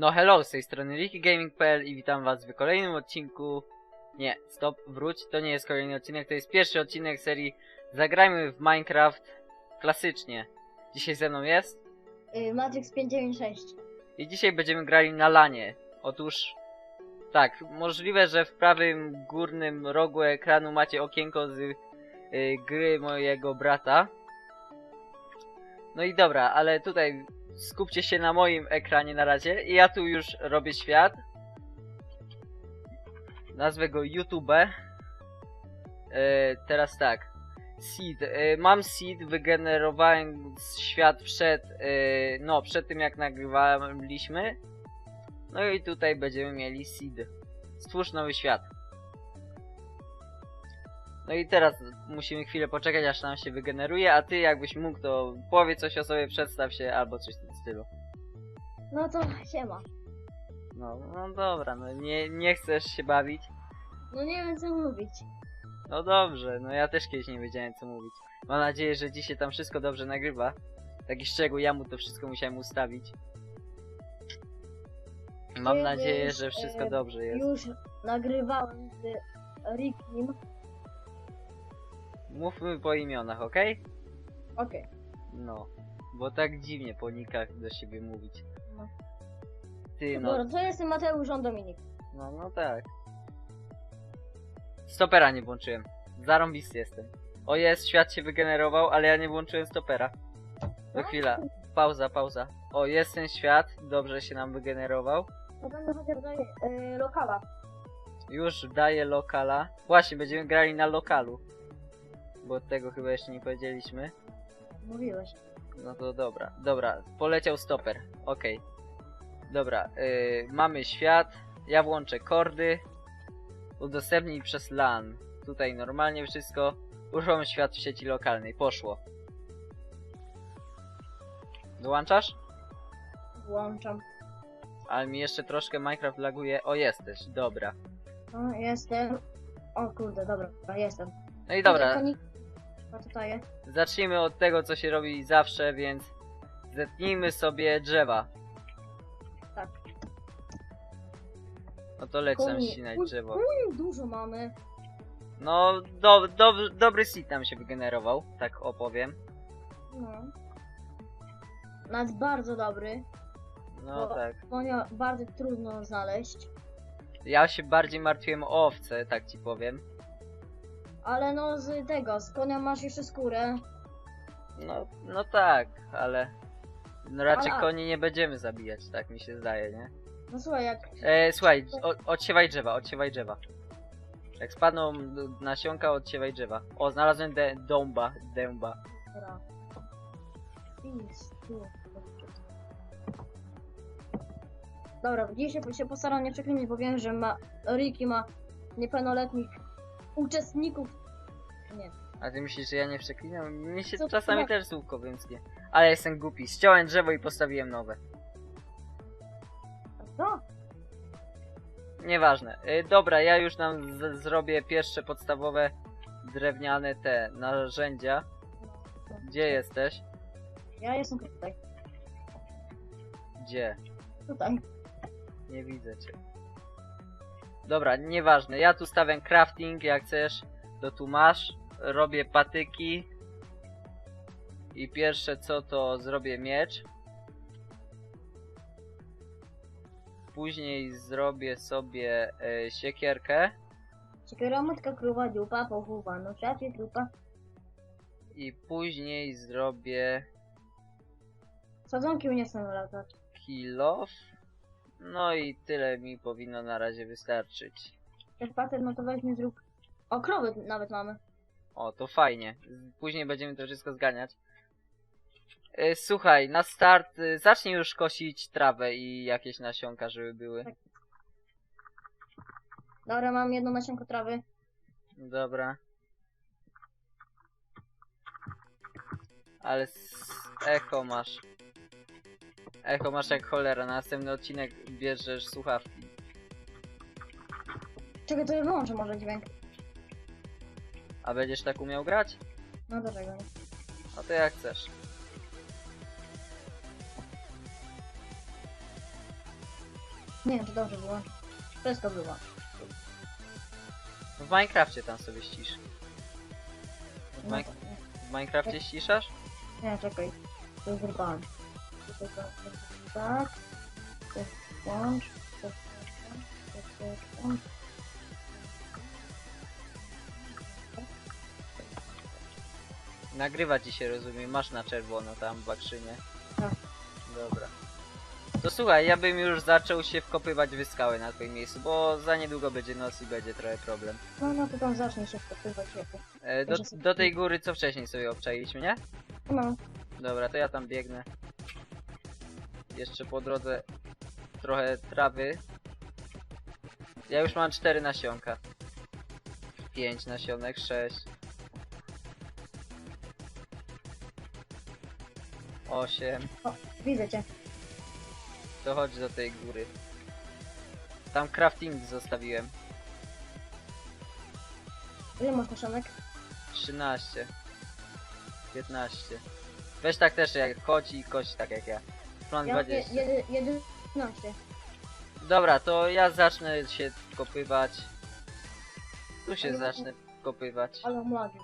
No hello, z tej strony wikigaming.pl i witam was w kolejnym odcinku... Nie, stop, wróć, to nie jest kolejny odcinek, to jest pierwszy odcinek serii Zagrajmy w Minecraft klasycznie. Dzisiaj ze mną jest Y, Matrix 596. i dzisiaj będziemy grali na lanie. Otóż... Tak, możliwe, że w prawym górnym rogu ekranu macie okienko z y, gry mojego brata. No i dobra, ale tutaj skupcie się na moim ekranie na razie. I ja tu już robię świat. Nazwę go YouTube. E, teraz tak. Seed. E, mam seed, wygenerowałem świat przed, e, no, przed tym jak nagrywaliśmy. No i tutaj będziemy mieli seed. Stwórz nowy świat. No i teraz musimy chwilę poczekać, aż nam się wygeneruje, a ty jakbyś mógł, to powiedz coś o sobie, przedstaw się, albo coś w tym stylu. No to siema. No, no dobra, no nie, nie chcesz się bawić? No nie wiem co mówić. No dobrze, no ja też kiedyś nie wiedziałem co mówić. Mam nadzieję, że dzisiaj tam wszystko dobrze nagrywa. Taki szczegół, ja mu to wszystko musiałem ustawić. Mam Kiedyś, nadzieję, że wszystko e, dobrze jest. Już nagrywałem z Rickim. Mówmy po imionach, okej? Okej. No. Bo tak dziwnie po nikach do siebie mówić. No. Ty, no, Dobra, to jestem Mateusz, on Dominik. no, no tak. Stopera nie włączyłem. Zarąbisty jestem. O jest, świat się wygenerował, ale ja nie włączyłem stopera. No chwila. Pauza, pauza. O, jest ten świat. Dobrze się nam wygenerował. To będę chociaż daję y, lokala. Już daję lokala. Właśnie, będziemy grali na lokalu. Bo tego chyba jeszcze nie powiedzieliśmy. Mówiłeś. No to dobra, dobra, poleciał stoper, okej. Dobra, yy, mamy świat, ja włączę kordy, udostępnij przez LAN. Tutaj normalnie wszystko, uruchom świat w sieci lokalnej, poszło. Dołączasz? Włączam. Ale mi jeszcze troszkę Minecraft laguje, o jesteś, dobra. No jestem. O kurde, dobra, jestem. No i dobra. Zacznijmy od tego co się robi zawsze, więc zetnijmy sobie drzewa. Tak. No to tam Konie- ścinać Uj, drzewo. uj, Dużo mamy. No, do, do, dobry seed nam się wygenerował, tak opowiem. No. Nas bardzo dobry. No Bo- tak. Konia bardzo trudno znaleźć. Ja się bardziej martwiłem o owce, tak ci powiem. Ale no z tego, z konia masz jeszcze skórę. No, no tak, ale... No raczej Ale- koni nie będziemy zabijać, tak mi się zdaje, nie? No słuchaj, jak E, słuchaj, o, odsiewaj drzewa, odsiewaj drzewa. Jak spadną d- nasionka, odsiewaj drzewa. O, znalazłem de, dąba, dęba. Dobra. Pis, tu. Dobra, dzisiaj się postaram nie przeklinać, bo wiem, że ma, Ricky ma niepełnoletnich uczestników. Nie. A ty myślisz, że ja nie przeklinam? Mi się Co ty czasami masz? też słówko wymsknie. Ale jestem głupi, ściąłem drzewo i postawiłem nowe. Co? Nieważne. Y, dobra, ja już nam z- zrobię pierwsze podstawowe drewniane te narzędzia. Gdzie jesteś? Ja jestem tutaj. Gdzie? Tutaj. Nie widzę cię. Dobra, nieważne. Ja tu stawiam crafting, jak chcesz, to tu masz. Robię patyki. I pierwsze co to zrobię miecz. Później zrobię sobie e, siekierkę. Ciekawa matka krówa dupa, pochuwa, no szafie trupa. I później zrobię Sadzonki uniosą latać. kilof. No i tyle mi powinno na razie wystarczyć. Jak pater, no to weźmy zrób. O, krowy nawet mamy. O, to fajnie. Później będziemy to wszystko zganiać. E, Słuchaj, na start e, zacznij już kosić trawę i jakieś nasionka, żeby były. Tak. Dobra, mam jedno nasionko trawy. Dobra. Ale s- echo masz. Echo masz jak cholera. Na następny odcinek bierzesz słuchawki. Czekaj, to ja wyłączę może dźwięk. A będziesz tak umiał grać? No dlaczego nie? No to jak chcesz. Nie wiem, czy dobrze było. Wszystko było. W Minecrafcie tam sobie ścisz. W, No, Min- w Minecrafcie ściszasz? nie, czekaj. To jest zrywałem. Jest tak. To włącz. To włącz. To włącz. Nagrywa ci się, rozumiem, masz na czerwono tam w bakrzynie. Tak. Dobra. To słuchaj, ja bym już zaczął się wkopywać w skały na twoim miejscu, bo za niedługo będzie noc i będzie trochę problem. No, no to tam zacznie się wkopywać jako. E, do, do tej góry, co wcześniej sobie obczailiśmy, nie? No, Dobra, to ja tam biegnę. Jeszcze po drodze trochę trawy. Ja już mam cztery nasionka. Pięć nasionek, sześć. Osiem. widzę cię. To chodź do tej góry. Tam crafting zostawiłem. Ile masz naszonek? 13. 15. Weź tak też jak chodź i kość tak jak ja. Mam Ja mam je- 20. jedy- 11. Dobra, to ja zacznę się kopywać. Tu się Ale- zacznę kopywać. Ale mlody.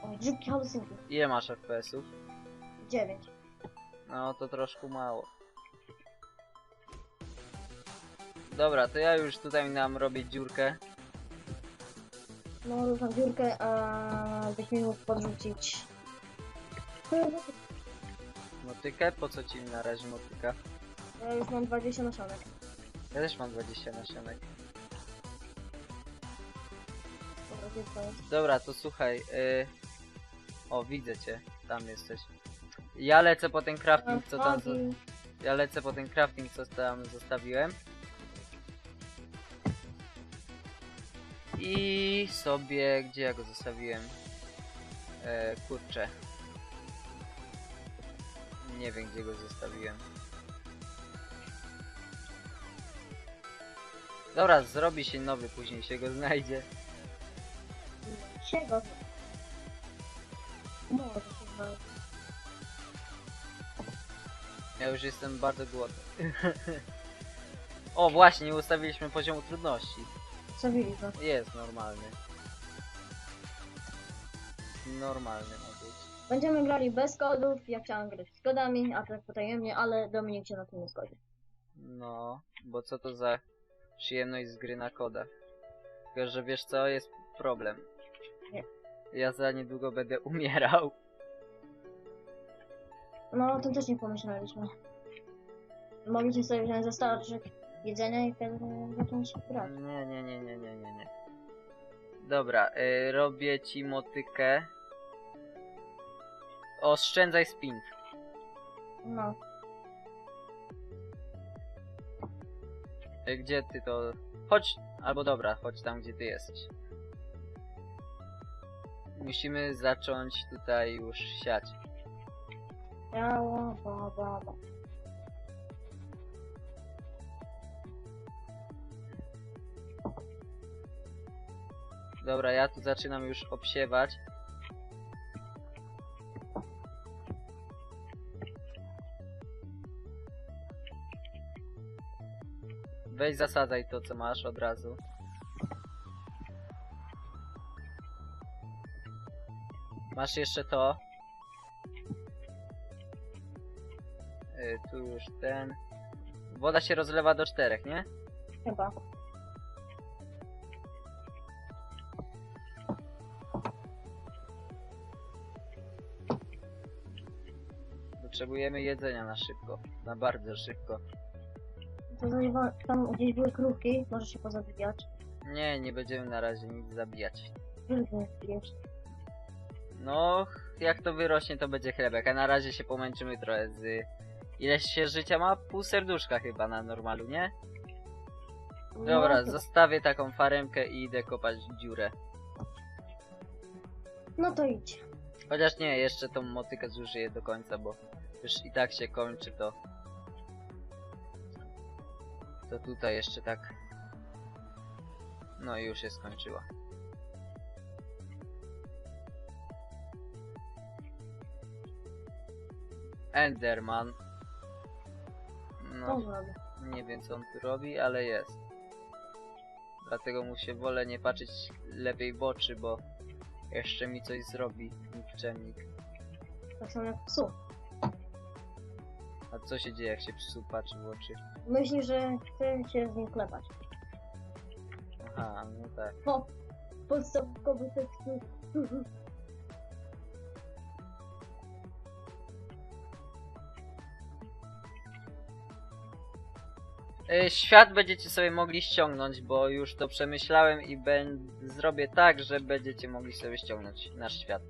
O, grzybki halusynki. Ile masz FPS-ów? 9. No to troszkę mało. Dobra, to ja już tutaj nam robię dziurkę. No, różną dziurkę, a byś mi mógł podrzucić. Motykę? Po co ci na razie motyka? Ja już mam 20 naszonek. Ja też mam 20 nasionek. Dobra, gdzie to jest? Dobra, to słuchaj. Y... O, widzę cię. Tam jesteś. Ja lecę po ten crafting, co tam... zo-. Ja lecę po ten crafting, co tam zostawiłem. I sobie... Gdzie ja go zostawiłem? E, kurczę. Nie wiem, gdzie go zostawiłem. Dobra, zrobi się nowy, później się go znajdzie. Się go. Może się znaleźć. Ja już jestem bardzo głodny. o, właśnie, nie ustawiliśmy poziomu trudności. Zabili go. Jest normalny. Normalny. Będziemy grali bez kodów. Ja chciałem grać z kodami, a tak potajemnie, ale Dominik się na tym nie zgodzi. No, bo co to za przyjemność z gry na kodach. Tylko, że wiesz co, jest problem. Nie. Ja za niedługo będę umierał. No, o tym też nie pomyśleliśmy. Mogliśmy sobie wziąć zestawarczyk jedzenia i wtedy zacząć grać. Nie, nie, nie, nie, nie, nie, nie. Dobra, y, robię ci motykę. Oszczędzaj spint. No, Y, Gdzie ty to... Chodź, albo dobra, chodź tam, gdzie ty jesteś. Musimy zacząć tutaj już siać. Biała. Dobra, ja tu zaczynam już obsiewać. Weź zasadzaj to, co masz od razu. Masz jeszcze to. Y, tu już ten. Woda się rozlewa do czterech, nie? Chyba. Potrzebujemy jedzenia na szybko. Na bardzo szybko. To tam gdzieś były krówki, może się pozabijać. Nie, nie będziemy na razie nic zabijać. Zbijesz. No, jak to wyrośnie, to będzie chlebek, a na razie się pomęczymy trochę z... Ileś się życia ma? Pół serduszka chyba na normalu, nie? Dobra, no, zostawię taką faremkę i idę kopać dziurę. no to idź. Chociaż nie, jeszcze tą motykę zużyję do końca, bo już i tak się kończy to. To tutaj jeszcze tak. No i już się skończyła. Enderman. No, nie wiem co on tu robi, ale jest. Dlatego mu się wolę nie patrzeć lepiej w oczy, bo jeszcze mi coś zrobi nikczemnik. Tak samo jak psu. A co się dzieje jak się psu patrzy w oczy? Myśli, że chce się z nim klepać. Aha, no tak. Po podstawkowy tekstu. Y, Świat będziecie sobie mogli ściągnąć, bo już to przemyślałem i ben... zrobię tak, że będziecie mogli sobie ściągnąć nasz świat.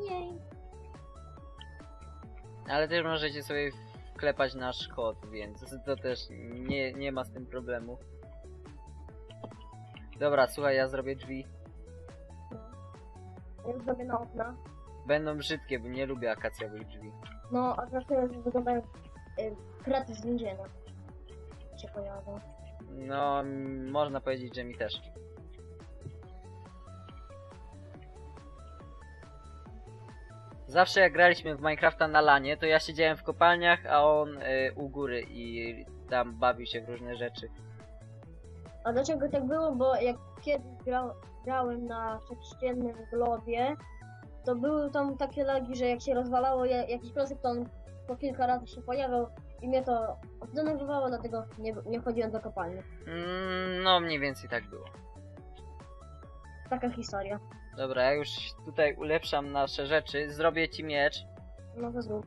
Nie. Ale też możecie sobie wklepać nasz kod, więc to też nie, nie ma z tym problemu. Dobra, słuchaj, ja zrobię drzwi. Ja zrobię na okna. Będą brzydkie, bo nie lubię akacjowych drzwi. No, a zawsze wyglądają y, kraty z więzienia. Się pojawią. No, można powiedzieć, że mi też. Zawsze jak graliśmy w Minecrafta na lanie, to ja siedziałem w kopalniach, a on y, u góry i tam bawił się w różne rzeczy. A dlaczego tak było? Bo jak kiedyś grał, grałem na sześciennym globie, to były tam takie lagi, że jak się rozwalało ja- jakiś klocek, to on po kilka razy się pojawiał i mnie to zdenerwowało, dlatego nie, nie chodziłem do kopalni. Mm, no, mniej więcej tak było. Taka historia. Dobra, ja już tutaj ulepszam nasze rzeczy. Zrobię ci miecz. No to zrób.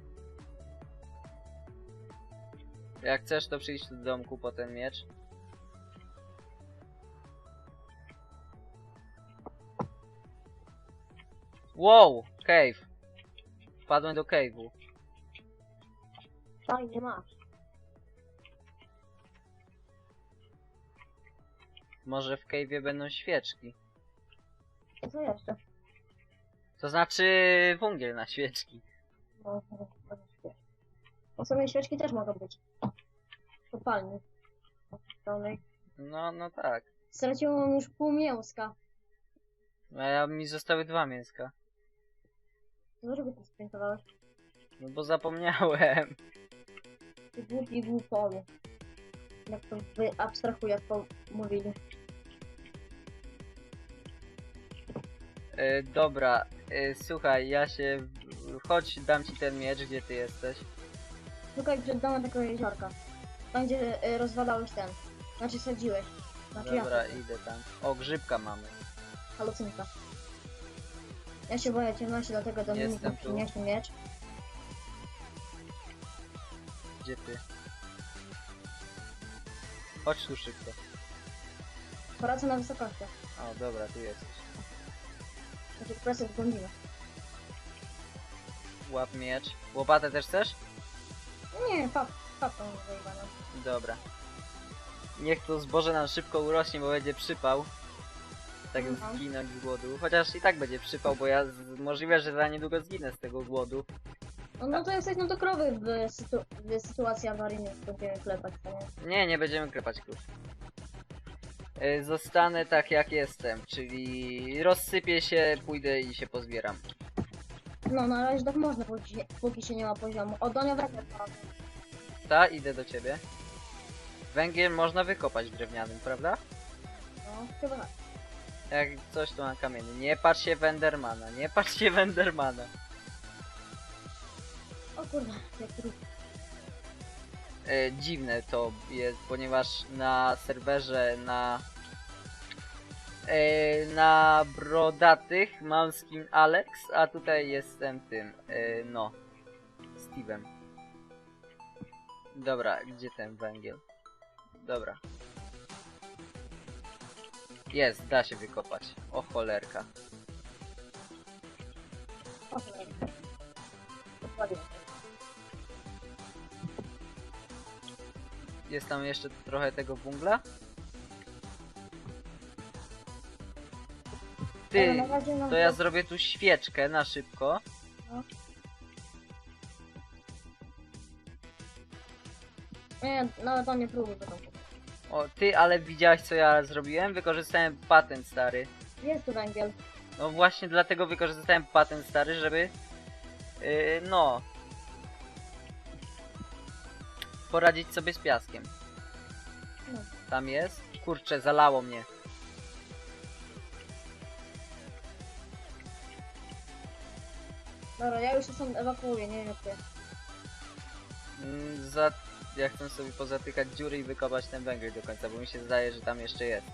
Jak chcesz, to przyjdź do domku po ten miecz. Wow! Cave. Wpadłem do cave'u. Fajnie masz. Może w cave'ie będą świeczki. Co jeszcze? To znaczy węgiel na świeczki. No, to jest. W sumie świeczki też mogą być. Kopalni. Opuszczonej. No, no tak. Straciłam już pół mięska. A ja mi zostały dwa mięska. Dlaczego to sprintowałeś? No bo zapomniałem. Ty głupi głupowie. Jak to wy abstrahuję, to mówili. E, dobra, e, słuchaj, ja się... Chodź, dam ci ten miecz, gdzie ty jesteś. Szukaj przed domem takiego jeziorka. Tam gdzie y, rozwalałeś ten. Znaczy sadziłeś. Znaczy Dobra, ja. idę tam. O, grzybka mamy. Halucynka. Ja się boję ciemności, dlatego do mnie Jestem tu. przyniesie miecz. Gdzie ty? Chodź tu szybko. Praca na wysokościach. O, dobra, tu jesteś. Znaczy presję zgłębimy. Łap miecz. Łopatę też chcesz? Nie, pap, papką zajebana. Dobra. Niech to zboże nam szybko urośnie, bo będzie przypał. Tak Mhm. zginąć z głodu. Chociaż i tak będzie przypał, bo ja z... możliwe, że za niedługo zginę z tego głodu. No, no to jesteś no to krowy w, sytu w sytuacji awaryjnej będziemy klepać, to nie? Nie, nie będziemy klepać krów. Y, Zostanę tak jak jestem, czyli rozsypię się, pójdę i się pozbieram. No na razie tak można, póki się, póki się nie ma poziomu. O, Donia wraca Ta, idę do ciebie. Węgiel można wykopać drewnianym, prawda? No, chyba tak. Jak coś to na kamieniu. Nie patrz się Wendermana, nie patrz się Wendermana. O kurwa, jak trudno. E, dziwne to jest, ponieważ na serwerze na e, na brodatych mam skin Alex, a tutaj jestem tym, e, no, Steve'em. Dobra, gdzie ten węgiel? Dobra. Jest, da się wykopać. O cholerka. O, Jest tam jeszcze trochę tego wungla? Ale Ty, to ja zrobię tu świeczkę na szybko. Nie, nawet on nie próbuje to. O, ty, ale widziałeś co ja zrobiłem? Wykorzystałem patent stary. Jest tu węgiel. No właśnie dlatego wykorzystałem patent stary, żeby... Yy, no... poradzić sobie z piaskiem. No. Tam jest? Kurczę, zalało mnie. Dobra, ja już się stąd ewakuuję, nie wiem jak ty. Mm, Za... Ja chcę sobie pozatykać dziury i wykopać ten węgiel do końca, bo mi się zdaje, że tam jeszcze jest.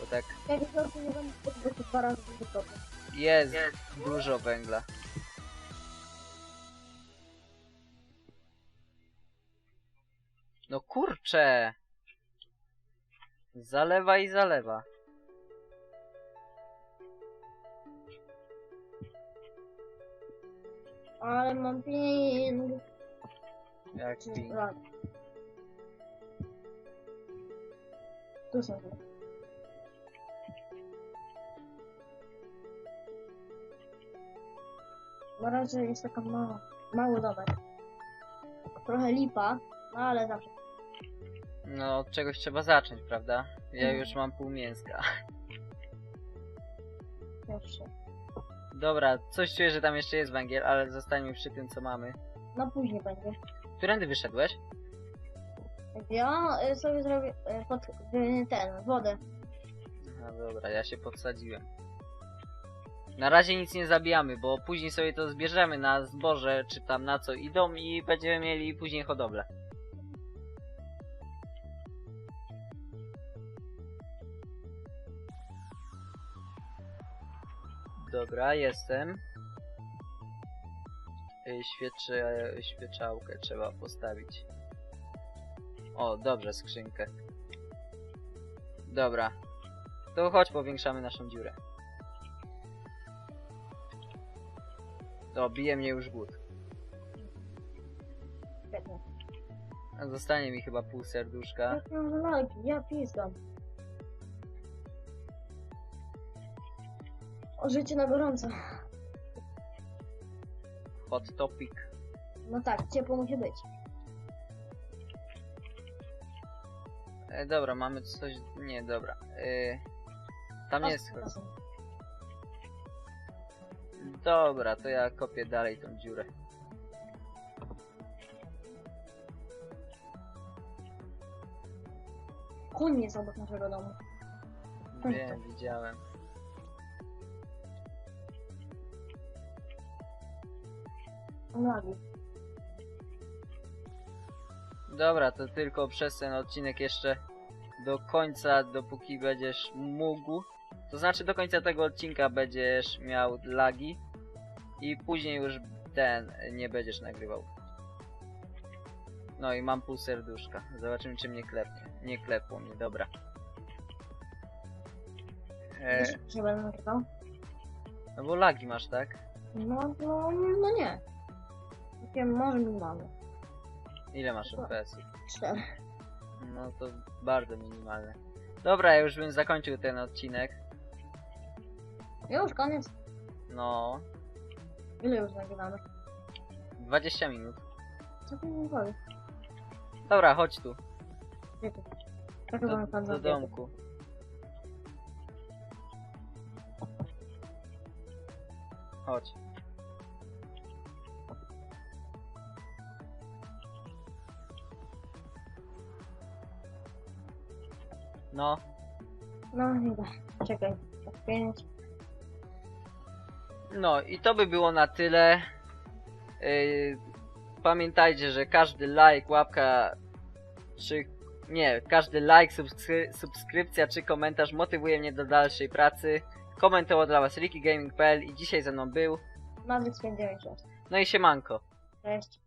Bo tak Ja po prostu nie będę tego dwa razy jest dużo węgla. No kurczę! Zalewa i zalewa. Ale mam ping. Jak ping. Tu są. Na razie jest taka mała, mały domek. Trochę lipa, no ale zawsze. No od czegoś trzeba zacząć, prawda? Ja Mhm. już mam pół mięska. Zawsze. Dobra, coś czuję, że tam jeszcze jest węgiel, ale zostańmy przy tym co mamy. No później będzie. Którędy wyszedłeś? Ja y, sobie zrobię y, pod y, ten, wodę. No dobra, ja się podsadziłem. Na razie nic nie zabijamy, bo później sobie to zbierzemy na zboże, czy tam na co idą i będziemy mieli później hodowlę. Dobra, jestem. Y, Świecze, świeczałkę trzeba postawić. O, dobrze, skrzynkę. Dobra, to chodź powiększamy naszą dziurę. O, bije mnie już głód. Zostanie mi chyba pół serduszka. Jak mam lagi, ja pizgam. O życie na gorąco. Hot topic. No tak, ciepło musi być. E, dobra, mamy coś... Nie, dobra. E, tam jest... Pas- pasem. Dobra, to ja kopię dalej tą dziurę. Koń jest obok naszego domu. Tak, Wiem, widziałem. Dobra, to tylko przez ten odcinek jeszcze do końca, dopóki będziesz mógł. To znaczy do końca tego odcinka będziesz miał lagi i później już ten nie będziesz nagrywał. No i mam pół serduszka. Zobaczymy czy mnie klepnie. Nie klepło mnie, dobra. E, że będę nagrywał? no bo lagi masz, tak? No, no, no nie. Takie może minimalne. Ile masz Chyba- FPS-ów? Cztery. No to bardzo minimalne. Dobra, ja już bym zakończył ten odcinek. Już, koniec. No, Ile już nagrywamy? 20 minut. Co ty mi powiesz? Dobra, chodź tu. Gdzie ty? Trochę Do, pan do domku. Chodź. No, No, chyba. Czekaj. Tak, Pięć. no i to by było na tyle. Yy, pamiętajcie, że każdy like, łapka czy nie, każdy like, subskry subskrypcja czy komentarz motywuje mnie do dalszej pracy. Komentował dla was RickyGaming.pl i dzisiaj ze mną był. Matrix 596. No i siemanko. Cześć.